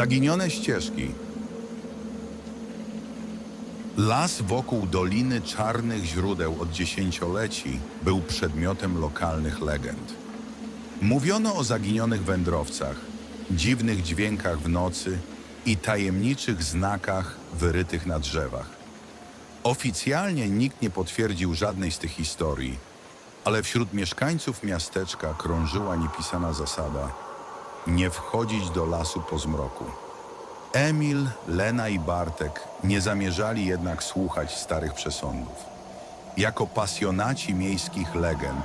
Zaginione ścieżki. Las wokół Doliny Czarnych Źródeł od dziesięcioleci był przedmiotem lokalnych legend. Mówiono o zaginionych wędrowcach, dziwnych dźwiękach w nocy i tajemniczych znakach wyrytych na drzewach. Oficjalnie nikt nie potwierdził żadnej z tych historii, ale wśród mieszkańców miasteczka krążyła niepisana zasada nie wchodzić do lasu po zmroku. Emil, Lena i Bartek nie zamierzali jednak słuchać starych przesądów. Jako pasjonaci miejskich legend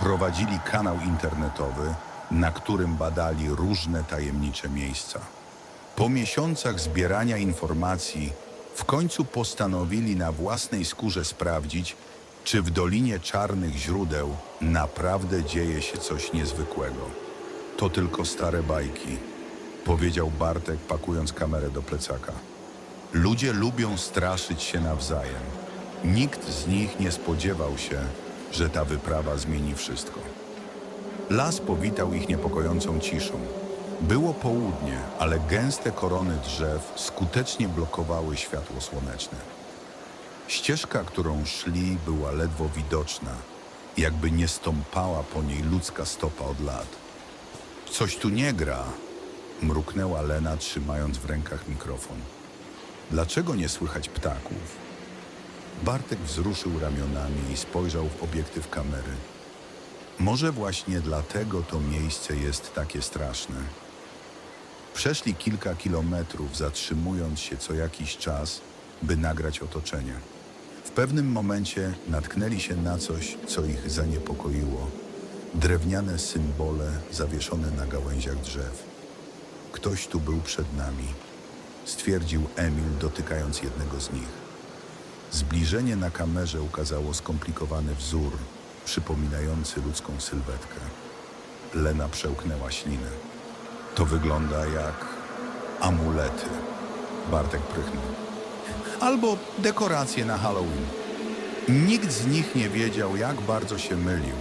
prowadzili kanał internetowy, na którym badali różne tajemnicze miejsca. Po miesiącach zbierania informacji w końcu postanowili na własnej skórze sprawdzić, czy w Dolinie Czarnych Źródeł naprawdę dzieje się coś niezwykłego. To tylko stare bajki, powiedział Bartek, pakując kamerę do plecaka. Ludzie lubią straszyć się nawzajem. Nikt z nich nie spodziewał się, że ta wyprawa zmieni wszystko. Las powitał ich niepokojącą ciszą. Było południe, ale gęste korony drzew skutecznie blokowały światło słoneczne. Ścieżka, którą szli, była ledwo widoczna, jakby nie stąpała po niej ludzka stopa od lat. Coś tu nie gra, mruknęła Lena, trzymając w rękach mikrofon. Dlaczego nie słychać ptaków? Bartek wzruszył ramionami i spojrzał w obiektyw kamery. Może właśnie dlatego to miejsce jest takie straszne. Przeszli kilka kilometrów, zatrzymując się co jakiś czas, by nagrać otoczenie. W pewnym momencie natknęli się na coś, co ich zaniepokoiło. Drewniane symbole zawieszone na gałęziach drzew. Ktoś tu był przed nami, stwierdził Emil, dotykając jednego z nich. Zbliżenie na kamerze ukazało skomplikowany wzór, przypominający ludzką sylwetkę. Lena przełknęła ślinę. To wygląda jak amulety. Bartek prychnął. Albo dekoracje na Halloween. Nikt z nich nie wiedział, jak bardzo się mylił.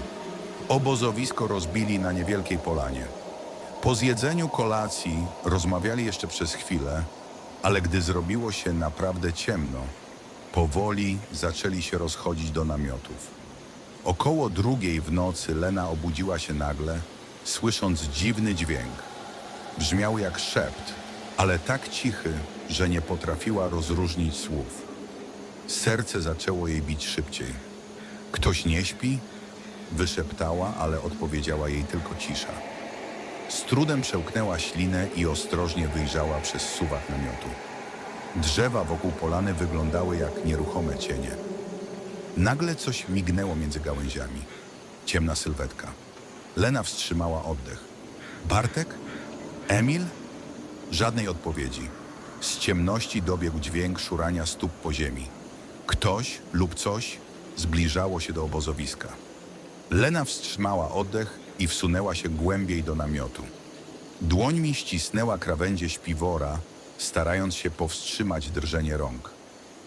Obozowisko rozbili na niewielkiej polanie. Po zjedzeniu kolacji rozmawiali jeszcze przez chwilę, ale gdy zrobiło się naprawdę ciemno, powoli zaczęli się rozchodzić do namiotów. Około drugiej w nocy Lena obudziła się nagle, słysząc dziwny dźwięk. Brzmiał jak szept, ale tak cichy, że nie potrafiła rozróżnić słów. Serce zaczęło jej bić szybciej. Ktoś nie śpi? Wyszeptała, ale odpowiedziała jej tylko cisza. Z trudem przełknęła ślinę i ostrożnie wyjrzała przez suwak namiotu. Drzewa wokół polany wyglądały jak nieruchome cienie. Nagle coś mignęło między gałęziami. Ciemna sylwetka. Lena wstrzymała oddech. Bartek? Emil? Żadnej odpowiedzi. Z ciemności dobiegł dźwięk szurania stóp po ziemi. Ktoś lub coś zbliżało się do obozowiska. Lena wstrzymała oddech i wsunęła się głębiej do namiotu. Dłońmi ścisnęła krawędzie śpiwora, starając się powstrzymać drżenie rąk.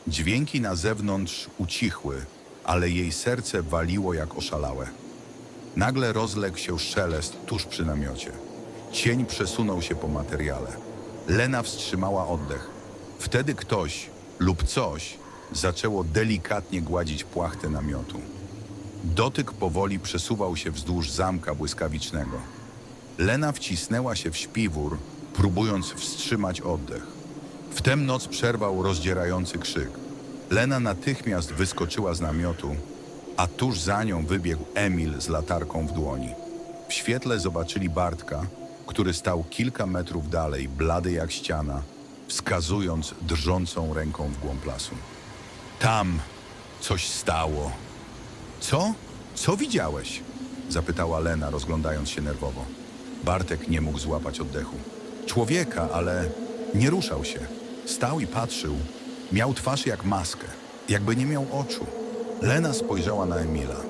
Dźwięki na zewnątrz ucichły, ale jej serce waliło jak oszalałe. Nagle rozległ się szelest tuż przy namiocie. Cień przesunął się po materiale. Lena wstrzymała oddech. Wtedy ktoś lub coś zaczęło delikatnie gładzić płachtę namiotu. Dotyk powoli przesuwał się wzdłuż zamka błyskawicznego. Lena wcisnęła się w śpiwór, próbując wstrzymać oddech. Wtem noc przerwał rozdzierający krzyk. Lena natychmiast wyskoczyła z namiotu, a tuż za nią wybiegł Emil z latarką w dłoni. W świetle zobaczyli Bartka, który stał kilka metrów dalej, blady jak ściana, wskazując drżącą ręką w głąb lasu. Tam coś stało. Co? Co widziałeś? Zapytała Lena, rozglądając się nerwowo. Bartek nie mógł złapać oddechu. Człowieka, ale nie ruszał się. Stał i patrzył. Miał twarz jak maskę, jakby nie miał oczu. Lena spojrzała na Emila.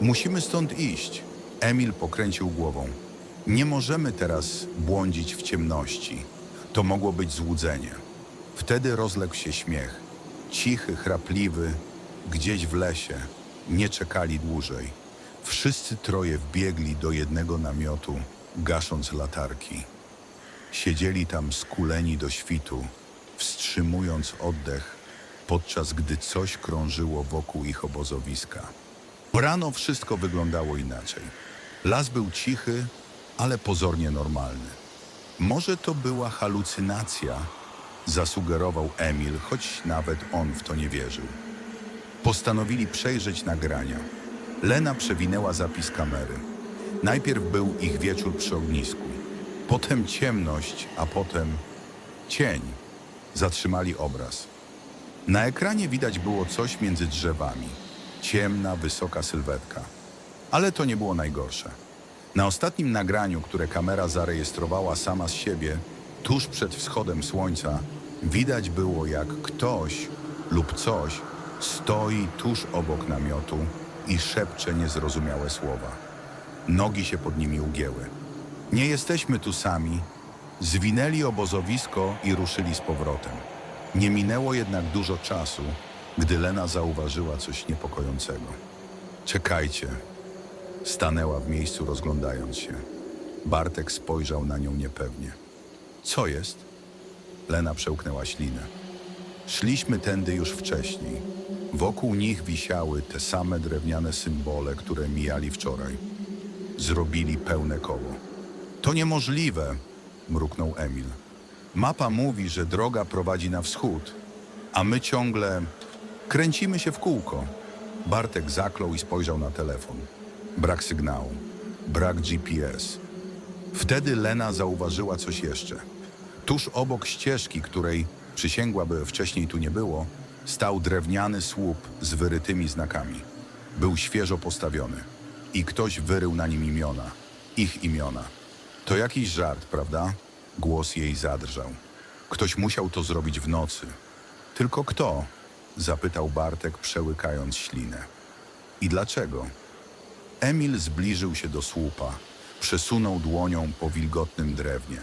Musimy stąd iść. Emil pokręcił głową. Nie możemy teraz błądzić w ciemności. To mogło być złudzenie. Wtedy rozległ się śmiech. Cichy, chrapliwy, gdzieś w lesie. Nie czekali dłużej. Wszyscy troje wbiegli do jednego namiotu, gasząc latarki. Siedzieli tam skuleni do świtu, wstrzymując oddech, podczas gdy coś krążyło wokół ich obozowiska. Rano wszystko wyglądało inaczej. Las był cichy, ale pozornie normalny. Może to była halucynacja, zasugerował Emil, choć nawet on w to nie wierzył. Postanowili przejrzeć nagrania. Lena przewinęła zapis kamery. Najpierw był ich wieczór przy ognisku, potem ciemność, a potem cień. Zatrzymali obraz. Na ekranie widać było coś między drzewami. Ciemna, wysoka sylwetka. Ale to nie było najgorsze. Na ostatnim nagraniu, które kamera zarejestrowała sama z siebie, tuż przed wschodem słońca, widać było jak ktoś lub coś stoi tuż obok namiotu i szepcze niezrozumiałe słowa. Nogi się pod nimi ugięły. Nie jesteśmy tu sami. Zwinęli obozowisko i ruszyli z powrotem. Nie minęło jednak dużo czasu, gdy Lena zauważyła coś niepokojącego. Czekajcie. Stanęła w miejscu, rozglądając się. Bartek spojrzał na nią niepewnie. Co jest? Lena przełknęła ślinę. Szliśmy tędy już wcześniej. Wokół nich wisiały te same drewniane symbole, które mijali wczoraj. Zrobili pełne koło. To niemożliwe, mruknął Emil. Mapa mówi, że droga prowadzi na wschód, a my ciągle kręcimy się w kółko. Bartek zaklął i spojrzał na telefon. Brak sygnału, brak GPS. Wtedy Lena zauważyła coś jeszcze. Tuż obok ścieżki, której przysięgłaby wcześniej tu nie było, stał drewniany słup z wyrytymi znakami. Był świeżo postawiony i ktoś wyrył na nim imiona, ich imiona. To jakiś żart, prawda? Głos jej zadrżał. Ktoś musiał to zrobić w nocy. Tylko kto? Zapytał Bartek, przełykając ślinę. I dlaczego? Emil zbliżył się do słupa, przesunął dłonią po wilgotnym drewnie.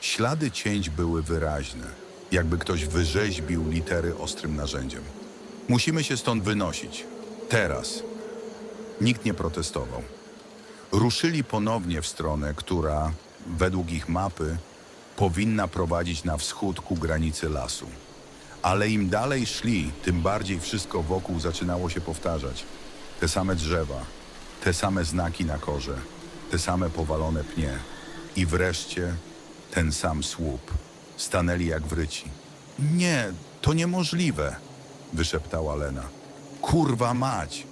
Ślady cięć były wyraźne, jakby ktoś wyrzeźbił litery ostrym narzędziem. Musimy się stąd wynosić. Teraz. Nikt nie protestował. Ruszyli ponownie w stronę, która, według ich mapy, powinna prowadzić na wschód ku granicy lasu. Ale im dalej szli, tym bardziej wszystko wokół zaczynało się powtarzać. Te same drzewa, te same znaki na korze, te same powalone pnie. I wreszcie ten sam słup. Stanęli jak wryci. Nie, to niemożliwe, wyszeptała Lena. Kurwa mać!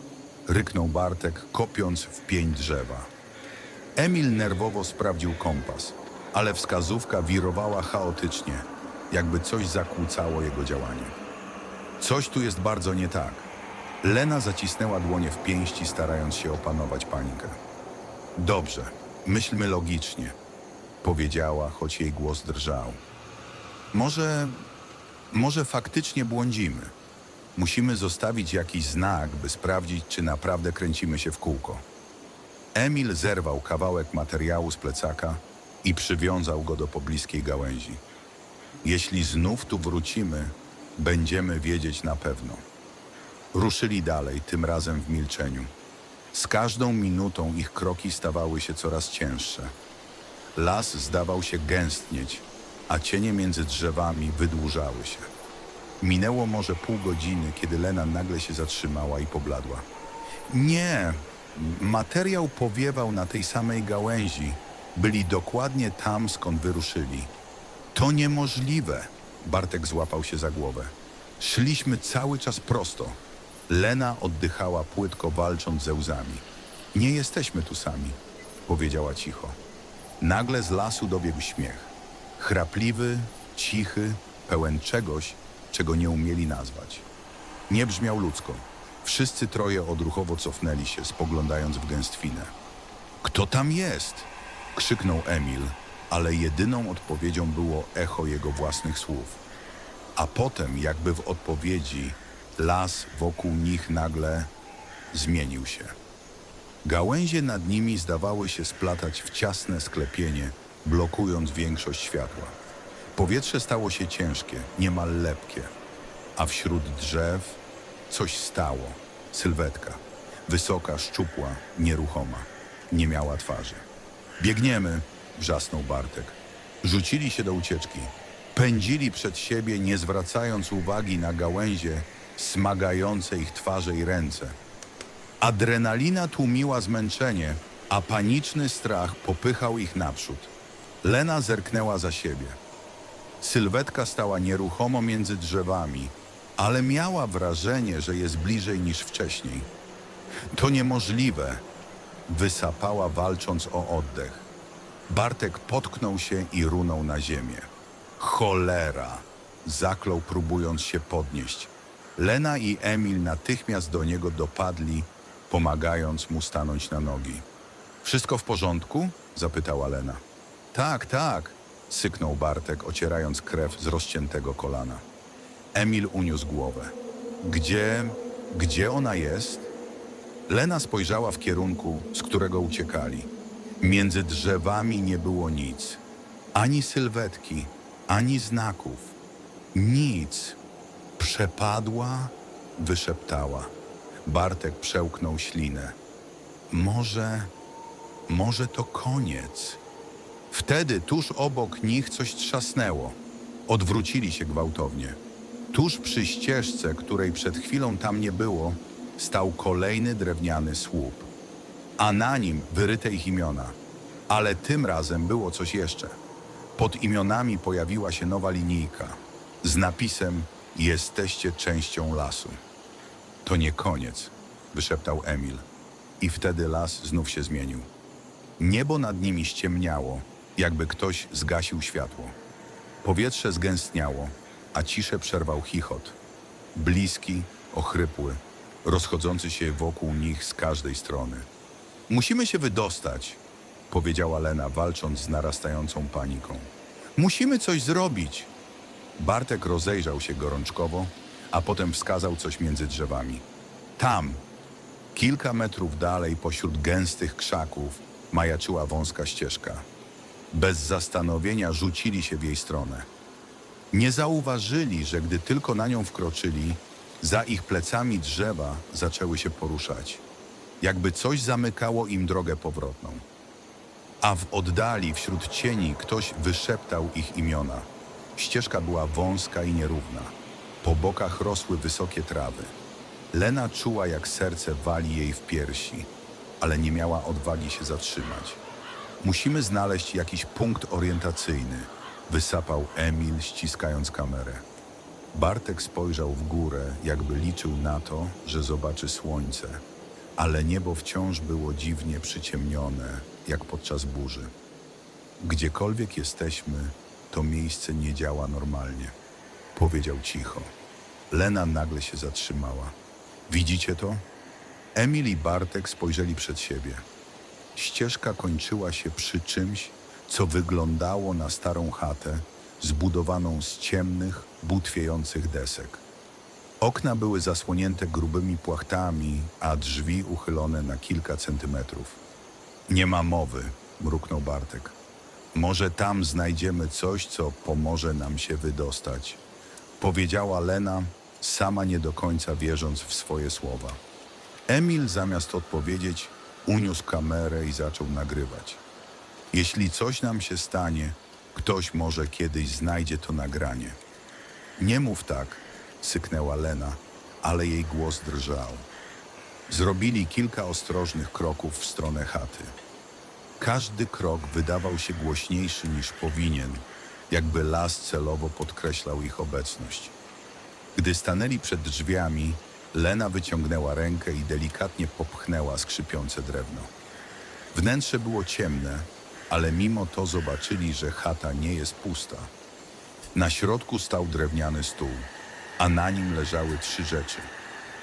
ryknął Bartek, kopiąc w pień drzewa. Emil nerwowo sprawdził kompas, ale wskazówka wirowała chaotycznie, jakby coś zakłócało jego działanie. Coś tu jest bardzo nie tak. Lena zacisnęła dłonie w pięści, starając się opanować panikę. Dobrze, myślmy logicznie, powiedziała, choć jej głos drżał. Może, może faktycznie błądzimy. Musimy zostawić jakiś znak, by sprawdzić, czy naprawdę kręcimy się w kółko. Emil zerwał kawałek materiału z plecaka i przywiązał go do pobliskiej gałęzi. Jeśli znów tu wrócimy, będziemy wiedzieć na pewno. Ruszyli dalej, tym razem w milczeniu. Z każdą minutą ich kroki stawały się coraz cięższe. Las zdawał się gęstnieć, a cienie między drzewami wydłużały się. Minęło może pół godziny, kiedy Lena nagle się zatrzymała i pobladła. Nie, materiał powiewał na tej samej gałęzi. Byli dokładnie tam, skąd wyruszyli. To niemożliwe. Bartek złapał się za głowę. Szliśmy cały czas prosto. Lena oddychała płytko, walcząc ze łzami. Nie jesteśmy tu sami, powiedziała cicho. Nagle z lasu dobiegł śmiech. Chrapliwy, cichy, pełen czegoś, czego nie umieli nazwać. Nie brzmiał ludzko. Wszyscy troje odruchowo cofnęli się, spoglądając w gęstwinę. Kto tam jest? krzyknął Emil, ale jedyną odpowiedzią było echo jego własnych słów. A potem, jakby w odpowiedzi, las wokół nich nagle zmienił się. Gałęzie nad nimi zdawały się splatać w ciasne sklepienie, blokując większość światła. Powietrze stało się ciężkie, niemal lepkie, a wśród drzew coś stało. Sylwetka, wysoka, szczupła, nieruchoma, nie miała twarzy. Biegniemy, wrzasnął Bartek. Rzucili się do ucieczki. Pędzili przed siebie, nie zwracając uwagi na gałęzie smagające ich twarze i ręce. Adrenalina tłumiła zmęczenie, a paniczny strach popychał ich naprzód. Lena zerknęła za siebie. Sylwetka stała nieruchomo między drzewami, ale miała wrażenie, że jest bliżej niż wcześniej. To niemożliwe, wysapała walcząc o oddech. Bartek potknął się i runął na ziemię. Cholera! Zaklął, próbując się podnieść. Lena i Emil natychmiast do niego dopadli, pomagając mu stanąć na nogi. Wszystko w porządku? zapytała Lena. Tak, tak, syknął Bartek, ocierając krew z rozciętego kolana. Emil uniósł głowę. Gdzie, gdzie ona jest? Lena spojrzała w kierunku, z którego uciekali. Między drzewami nie było nic. Ani sylwetki, ani znaków. Nic. Przepadła, wyszeptała. Bartek przełknął ślinę. Może, może to koniec. Wtedy tuż obok nich coś trzasnęło. Odwrócili się gwałtownie. Tuż przy ścieżce, której przed chwilą tam nie było, stał kolejny drewniany słup, a na nim wyryte ich imiona. Ale tym razem było coś jeszcze. Pod imionami pojawiła się nowa linijka z napisem Jesteście częścią lasu. To nie koniec, wyszeptał Emil. I wtedy las znów się zmienił. Niebo nad nimi ściemniało, jakby ktoś zgasił światło. Powietrze zgęstniało, a ciszę przerwał chichot. Bliski, ochrypły, rozchodzący się wokół nich z każdej strony. Musimy się wydostać, powiedziała Lena, walcząc z narastającą paniką. Musimy coś zrobić. Bartek rozejrzał się gorączkowo, a potem wskazał coś między drzewami. Tam, kilka metrów dalej, pośród gęstych krzaków, majaczyła wąska ścieżka. Bez zastanowienia rzucili się w jej stronę. Nie zauważyli, że gdy tylko na nią wkroczyli, za ich plecami drzewa zaczęły się poruszać, jakby coś zamykało im drogę powrotną. A w oddali, wśród cieni, ktoś wyszeptał ich imiona. Ścieżka była wąska i nierówna. Po bokach rosły wysokie trawy. Lena czuła, jak serce wali jej w piersi, ale nie miała odwagi się zatrzymać. Musimy znaleźć jakiś punkt orientacyjny, wysapał Emil, ściskając kamerę. Bartek spojrzał w górę, jakby liczył na to, że zobaczy słońce, ale niebo wciąż było dziwnie przyciemnione, jak podczas burzy. Gdziekolwiek jesteśmy, to miejsce nie działa normalnie, powiedział cicho. Lena nagle się zatrzymała. Widzicie to? Emil i Bartek spojrzeli przed siebie. Ścieżka kończyła się przy czymś, co wyglądało na starą chatę zbudowaną z ciemnych, butwiejących desek. Okna były zasłonięte grubymi płachtami, a drzwi uchylone na kilka centymetrów. Nie ma mowy, mruknął Bartek. Może tam znajdziemy coś, co pomoże nam się wydostać, powiedziała Lena, sama nie do końca wierząc w swoje słowa. Emil zamiast odpowiedzieć, uniósł kamerę i zaczął nagrywać. Jeśli coś nam się stanie, ktoś może kiedyś znajdzie to nagranie. Nie mów tak, syknęła Lena, ale jej głos drżał. Zrobili kilka ostrożnych kroków w stronę chaty. Każdy krok wydawał się głośniejszy niż powinien, jakby las celowo podkreślał ich obecność. Gdy stanęli przed drzwiami, Lena wyciągnęła rękę i delikatnie popchnęła skrzypiące drewno. Wnętrze było ciemne, ale mimo to zobaczyli, że chata nie jest pusta. Na środku stał drewniany stół, a na nim leżały trzy rzeczy: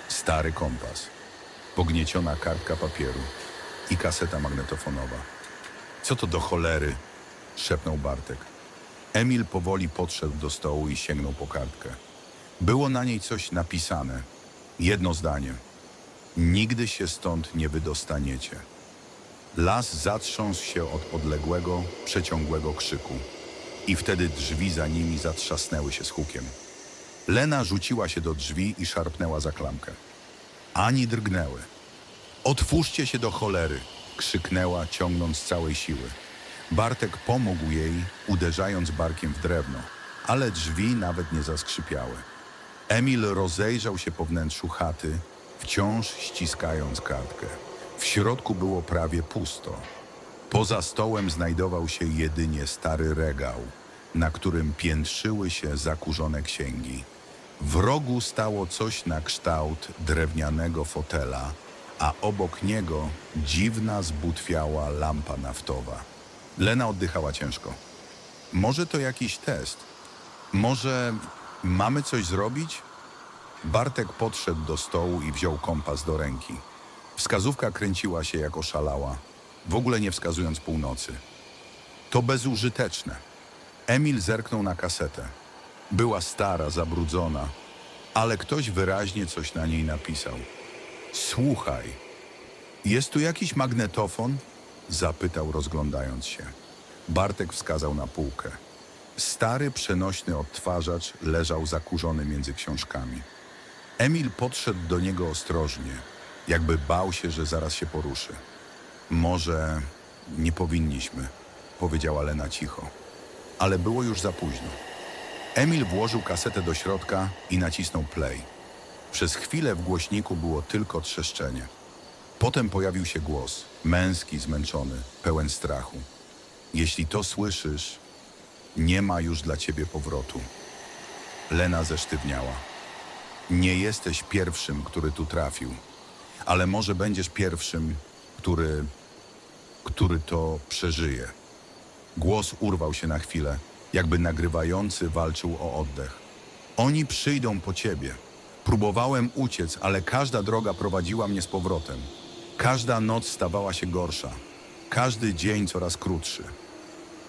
stary kompas, pognieciona kartka papieru i kaseta magnetofonowa. Co to do cholery? szepnął Bartek. Emil powoli podszedł do stołu i sięgnął po kartkę. Było na niej coś napisane. Jedno zdanie. Nigdy się stąd nie wydostaniecie. Las zatrząsł się od odległego, przeciągłego krzyku. I wtedy drzwi za nimi zatrzasnęły się z hukiem. Lena rzuciła się do drzwi i szarpnęła za klamkę. Ani drgnęły. Otwórzcie się do cholery! krzyknęła, ciągnąc z całej siły. Bartek pomógł jej, uderzając barkiem w drewno, ale drzwi nawet nie zaskrzypiały. Emil rozejrzał się po wnętrzu chaty, wciąż ściskając kartkę. W środku było prawie pusto. Poza stołem znajdował się jedynie stary regał, na którym piętrzyły się zakurzone księgi. W rogu stało coś na kształt drewnianego fotela, a obok niego dziwna, zbutwiała lampa naftowa. Lena oddychała ciężko. Może to jakiś test? Może mamy coś zrobić? Bartek podszedł do stołu i wziął kompas do ręki. Wskazówka kręciła się jak oszalała, w ogóle nie wskazując północy. To bezużyteczne. Emil zerknął na kasetę. Była stara, zabrudzona, ale ktoś wyraźnie coś na niej napisał. Słuchaj, jest tu jakiś magnetofon? Zapytał, rozglądając się. Bartek wskazał na półkę. Stary, przenośny odtwarzacz leżał zakurzony między książkami. Emil podszedł do niego ostrożnie, jakby bał się, że zaraz się poruszy. Może nie powinniśmy, powiedziała Lena cicho. Ale było już za późno. Emil włożył kasetę do środka i nacisnął play. Przez chwilę w głośniku było tylko trzeszczenie. Potem pojawił się głos, męski, zmęczony, pełen strachu. Jeśli to słyszysz, nie ma już dla ciebie powrotu. Lena zesztywniała. Nie jesteś pierwszym, który tu trafił, ale może będziesz pierwszym, który, który to przeżyje. Głos urwał się na chwilę, jakby nagrywający walczył o oddech. Oni przyjdą po ciebie. Próbowałem uciec, ale każda droga prowadziła mnie z powrotem. Każda noc stawała się gorsza. Każdy dzień coraz krótszy.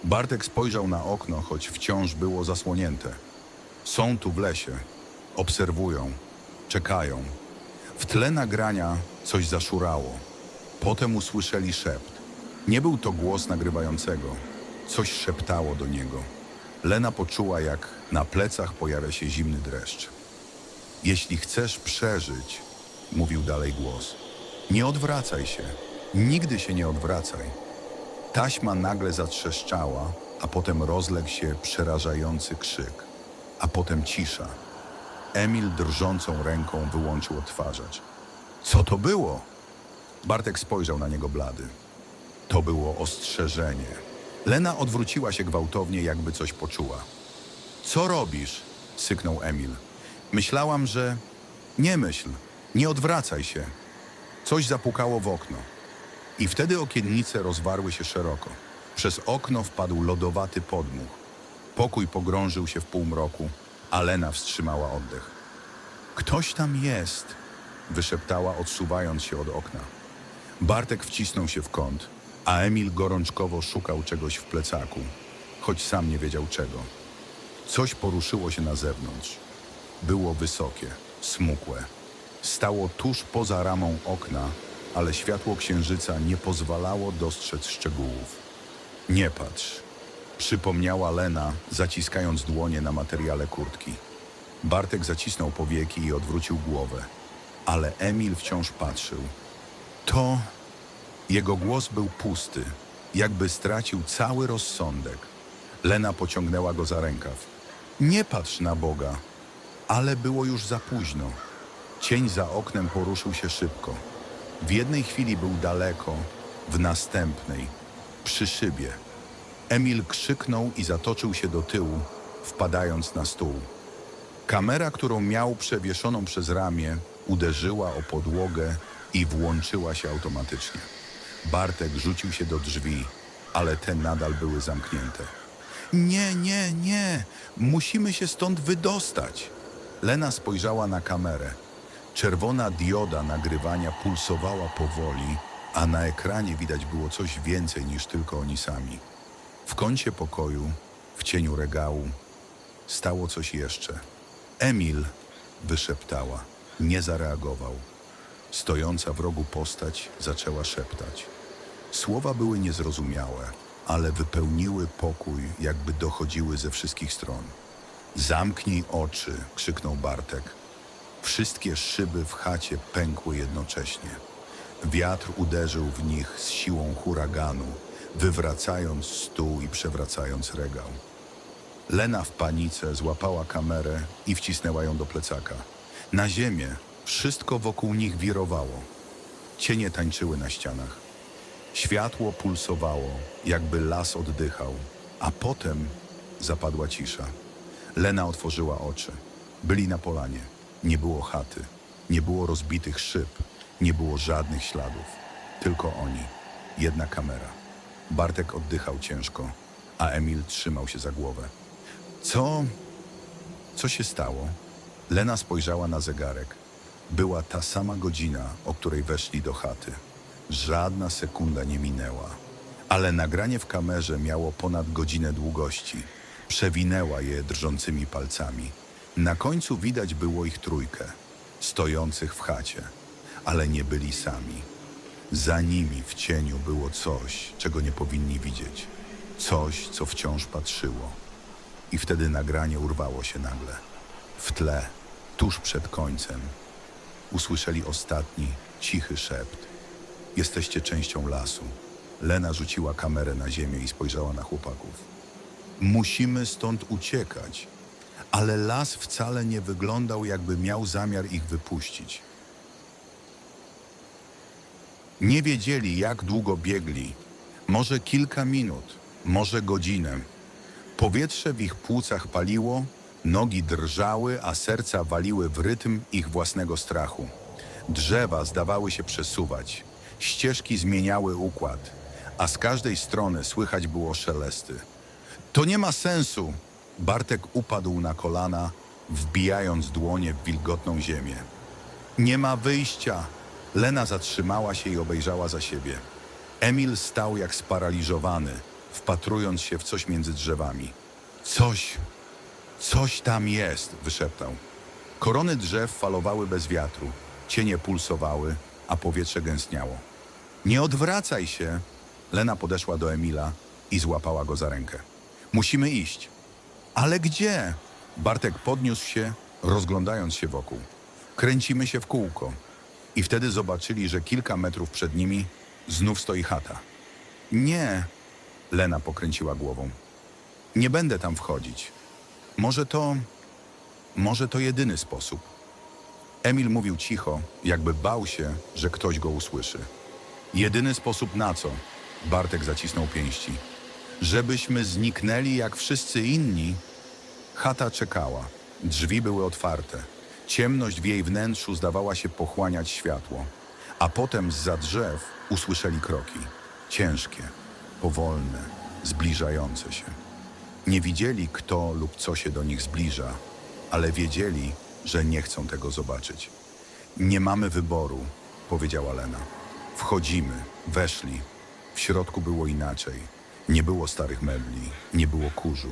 Bartek spojrzał na okno, choć wciąż było zasłonięte. Są tu w lesie. Obserwują. Czekają. W tle nagrania coś zaszurało. Potem usłyszeli szept. Nie był to głos nagrywającego. Coś szeptało do niego. Lena poczuła, jak na plecach pojawia się zimny dreszcz. Jeśli chcesz przeżyć, mówił dalej głos, nie odwracaj się. Nigdy się nie odwracaj. Taśma nagle zatrzeszczała, a potem rozległ się przerażający krzyk, a potem cisza. Emil drżącą ręką wyłączył odtwarzacz. Co to było? Bartek spojrzał na niego blady. To było ostrzeżenie. Lena odwróciła się gwałtownie, jakby coś poczuła. Co robisz? syknął Emil. Myślałam, że. Nie myśl, nie odwracaj się. Coś zapukało w okno. I wtedy okiennice rozwarły się szeroko. Przez okno wpadł lodowaty podmuch. Pokój pogrążył się w półmroku, a Lena wstrzymała oddech. Ktoś tam jest, wyszeptała, odsuwając się od okna. Bartek wcisnął się w kąt, a Emil gorączkowo szukał czegoś w plecaku, choć sam nie wiedział czego. Coś poruszyło się na zewnątrz. Było wysokie, smukłe. Stało tuż poza ramą okna, ale światło księżyca nie pozwalało dostrzec szczegółów. Nie patrz, przypomniała Lena, zaciskając dłonie na materiale kurtki. Bartek zacisnął powieki i odwrócił głowę, ale Emil wciąż patrzył. To jego głos był pusty, jakby stracił cały rozsądek. Lena pociągnęła go za rękaw. Nie patrz na Boga, ale było już za późno. Cień za oknem poruszył się szybko. W jednej chwili był daleko, w następnej przy szybie. Emil krzyknął i zatoczył się do tyłu, wpadając na stół. Kamera, którą miał przewieszoną przez ramię, uderzyła o podłogę i włączyła się automatycznie. Bartek rzucił się do drzwi, ale te nadal były zamknięte. Nie, nie, nie, musimy się stąd wydostać. Lena spojrzała na kamerę. Czerwona dioda nagrywania pulsowała powoli, a na ekranie widać było coś więcej niż tylko oni sami. W kącie pokoju, w cieniu regału, stało coś jeszcze. Emil, wyszeptała, nie zareagował. Stojąca w rogu postać zaczęła szeptać. Słowa były niezrozumiałe, ale wypełniły pokój, jakby dochodziły ze wszystkich stron. Zamknij oczy, krzyknął Bartek. Wszystkie szyby w chacie pękły jednocześnie. Wiatr uderzył w nich z siłą huraganu, wywracając stół i przewracając regał. Lena w panice złapała kamerę i wcisnęła ją do plecaka. Na ziemię wszystko wokół nich wirowało. Cienie tańczyły na ścianach. Światło pulsowało, jakby las oddychał, a potem zapadła cisza. Lena otworzyła oczy. Byli na polanie. Nie było chaty, nie było rozbitych szyb, nie było żadnych śladów. Tylko oni. Jedna kamera. Bartek oddychał ciężko, a Emil trzymał się za głowę. Co? Co się stało? Lena spojrzała na zegarek. Była ta sama godzina, o której weszli do chaty. Żadna sekunda nie minęła. Ale nagranie w kamerze miało ponad godzinę długości. Przewinęła je drżącymi palcami. Na końcu widać było ich trójkę, stojących w chacie, ale nie byli sami. Za nimi w cieniu było coś, czego nie powinni widzieć. Coś, co wciąż patrzyło. I wtedy nagranie urwało się nagle. W tle, tuż przed końcem, usłyszeli ostatni, cichy szept. Jesteście częścią lasu. Lena rzuciła kamerę na ziemię i spojrzała na chłopaków. Musimy stąd uciekać. Ale las wcale nie wyglądał, jakby miał zamiar ich wypuścić. Nie wiedzieli, jak długo biegli. Może kilka minut, może godzinę. Powietrze w ich płucach paliło, nogi drżały, a serca waliły w rytm ich własnego strachu. Drzewa zdawały się przesuwać, ścieżki zmieniały układ, a z każdej strony słychać było szelesty. To nie ma sensu! Bartek upadł na kolana, wbijając dłonie w wilgotną ziemię. Nie ma wyjścia! Lena zatrzymała się i obejrzała za siebie. Emil stał jak sparaliżowany, wpatrując się w coś między drzewami. Coś, coś tam jest, wyszeptał. Korony drzew falowały bez wiatru, cienie pulsowały, a powietrze gęstniało. Nie odwracaj się! Lena podeszła do Emila i złapała go za rękę. Musimy iść. Ale gdzie? Bartek podniósł się, rozglądając się wokół. Kręcimy się w kółko. I wtedy zobaczyli, że kilka metrów przed nimi znów stoi chata. Nie, Lena pokręciła głową. Nie będę tam wchodzić. Może to. Może to jedyny sposób. Emil mówił cicho, jakby bał się, że ktoś go usłyszy. Jedyny sposób na co? Bartek zacisnął pięści. Żebyśmy zniknęli jak wszyscy inni. Chata czekała. Drzwi były otwarte. Ciemność w jej wnętrzu zdawała się pochłaniać światło. A potem z drzew usłyszeli kroki. Ciężkie, powolne, zbliżające się. Nie widzieli, kto lub co się do nich zbliża, ale wiedzieli, że nie chcą tego zobaczyć. Nie mamy wyboru, powiedziała Lena. Wchodzimy, weszli. W środku było inaczej. Nie było starych mebli, nie było kurzu,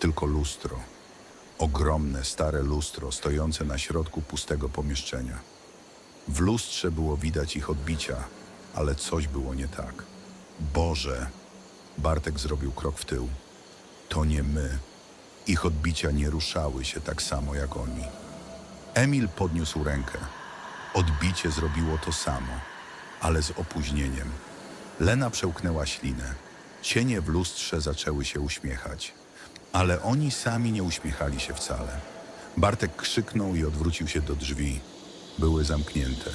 tylko lustro. Ogromne, stare lustro stojące na środku pustego pomieszczenia. W lustrze było widać ich odbicia, ale coś było nie tak. Boże! Bartek zrobił krok w tył. To nie my. Ich odbicia nie ruszały się tak samo jak oni. Emil podniósł rękę. Odbicie zrobiło to samo, ale z opóźnieniem. Lena przełknęła ślinę. Cienie w lustrze zaczęły się uśmiechać, ale oni sami nie uśmiechali się wcale. Bartek krzyknął i odwrócił się do drzwi. Były zamknięte.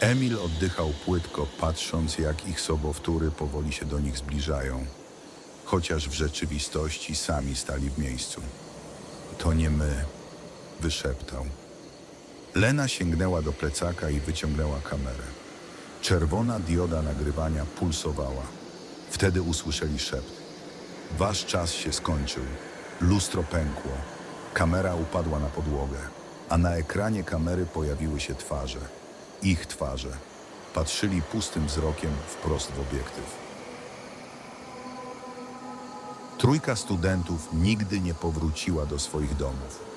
Emil oddychał płytko, patrząc, jak ich sobowtóry powoli się do nich zbliżają, chociaż w rzeczywistości sami stali w miejscu. To nie my, wyszeptał. Lena sięgnęła do plecaka i wyciągnęła kamerę. Czerwona dioda nagrywania pulsowała. Wtedy usłyszeli szept. Wasz czas się skończył. Lustro pękło. Kamera upadła na podłogę, a na ekranie kamery pojawiły się twarze. Ich twarze. Patrzyli pustym wzrokiem wprost w obiektyw. Trójka studentów nigdy nie powróciła do swoich domów.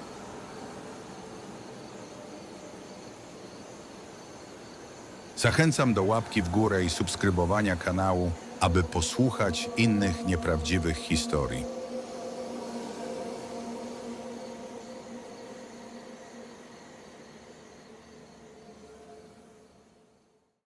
Zachęcam do łapki w górę i subskrybowania kanału, aby posłuchać innych nieprawdziwych historii.